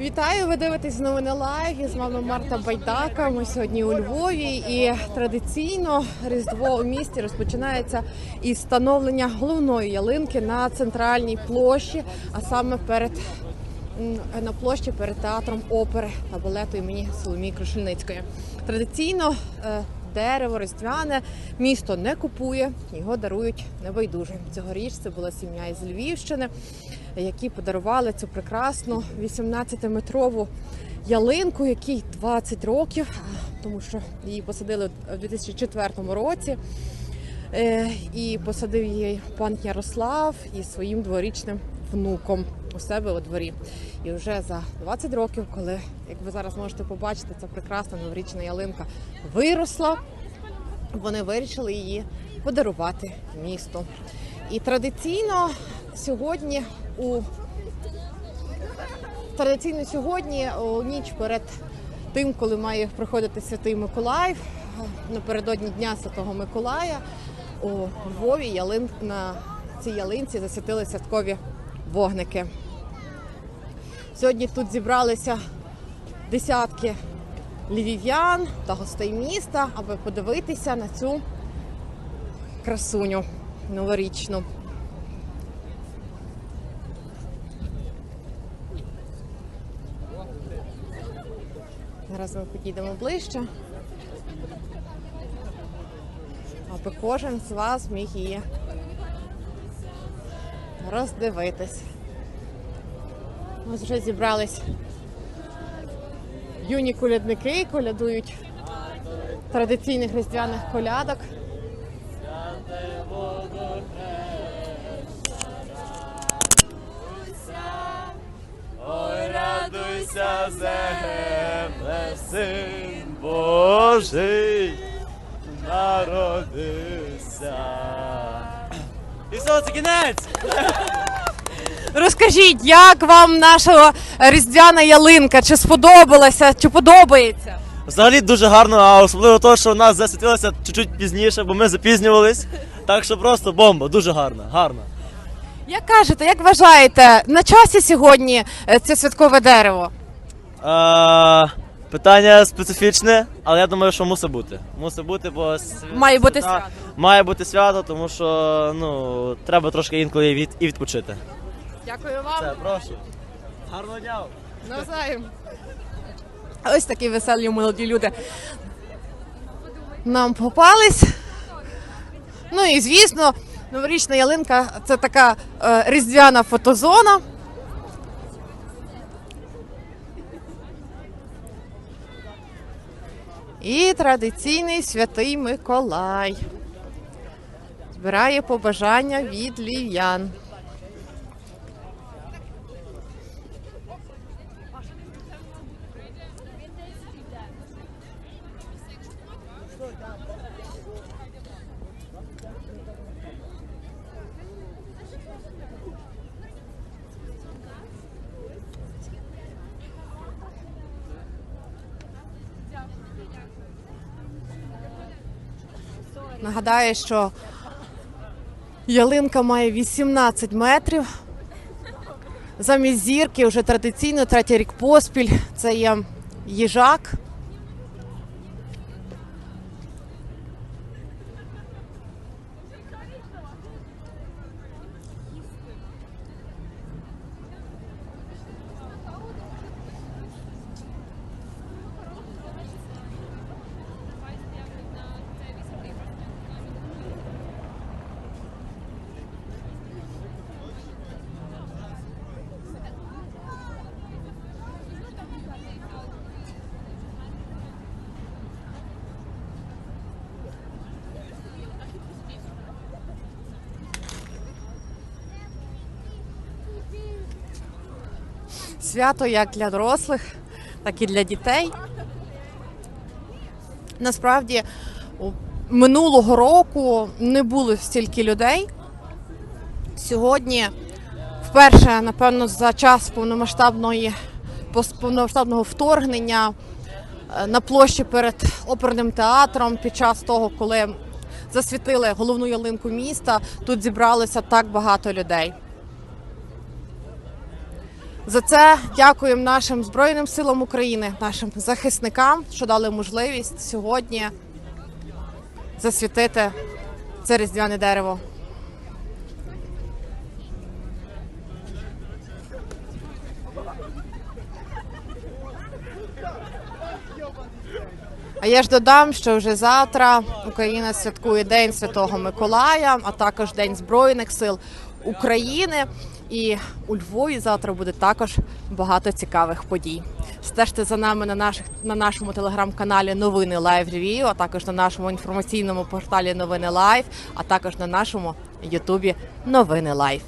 Вітаю! Ви дивитесь новини лайв. І з вами Марта Байдака. Ми сьогодні у Львові. І традиційно Різдво у місті розпочинається із встановлення головної ялинки на центральній площі, а саме перед на площі перед театром опери та балету імені Соломії Крушельницької. Традиційно е, дерево різдвяне місто не купує, його дарують небайдужим. Цьогоріч це була сім'я із Львівщини, які подарували цю прекрасну 18-метрову ялинку, якій 20 років, тому що її посадили у 2004 році. Е, І посадив її пан Ярослав із своїм дворічним внуком у себе у дворі. І вже за 20 років, коли, як ви зараз можете побачити, ця прекрасна новорічна ялинка виросла, вони вирішили її подарувати місту. І традиційно сьогодні у традиційно сьогодні у ніч перед тим, коли має приходити святий Миколаїв, напередодні Дня Святого Миколая у Львові ялин на цій ялинці засвітили святкові вогники. Сьогодні тут зібралися десятки львів'ян та гостей міста, аби подивитися на цю красуню новорічну. Зараз ми підійдемо ближче, аби кожен з вас міг її роздивитись. Ось вже зібрались юні колядники, колядують традиційних різдвяних колядок. Ой, радуйся, земле, син Божий, народився. Це кінець! Розкажіть, як вам наша різдвяна ялинка? Чи сподобалася, чи подобається? Взагалі дуже гарно, а особливо того, що у нас засвітилося чуть-чуть пізніше, бо ми запізнювались. Так що просто бомба, дуже гарно, гарно. Як кажете, як вважаєте, на часі сьогодні е, це святкове дерево? А, питання специфічне, але я думаю, що мусить бути. Мусить бути, бо свята- Має бути свято. Має бути свято, тому що ну, треба трошки інколи від, і відпочити. Дякую вам. Все, прошу. Гарного дня! Навзаєм. Ось такі веселі молоді люди. Нам попались. Ну і звісно, новорічна ялинка це така е, різдвяна фотозона. І традиційний святий Миколай. Збирає побажання від львів'ян. Нагадаю, що ялинка має 18 метрів. Замість зірки вже традиційно третій рік поспіль. Це є їжак. Свято як для дорослих, так і для дітей. Насправді, минулого року не було стільки людей. Сьогодні, вперше, напевно, за час повномасштабної повномасштабного вторгнення е, на площі перед оперним театром під час того, коли засвітили головну ялинку міста, тут зібралося так багато людей. За це дякуємо нашим збройним силам України, нашим захисникам, що дали можливість сьогодні засвітити це різдвяне дерево. А я ж додам, що вже завтра Україна святкує День Святого Миколая, а також День Збройних сил України. І у Львові завтра буде також багато цікавих подій. Стежте за нами на наших на нашому телеграм-каналі Новини Лайв Львів, а також на нашому інформаційному порталі Новини Лайв, а також на нашому Ютубі Новини Лайв.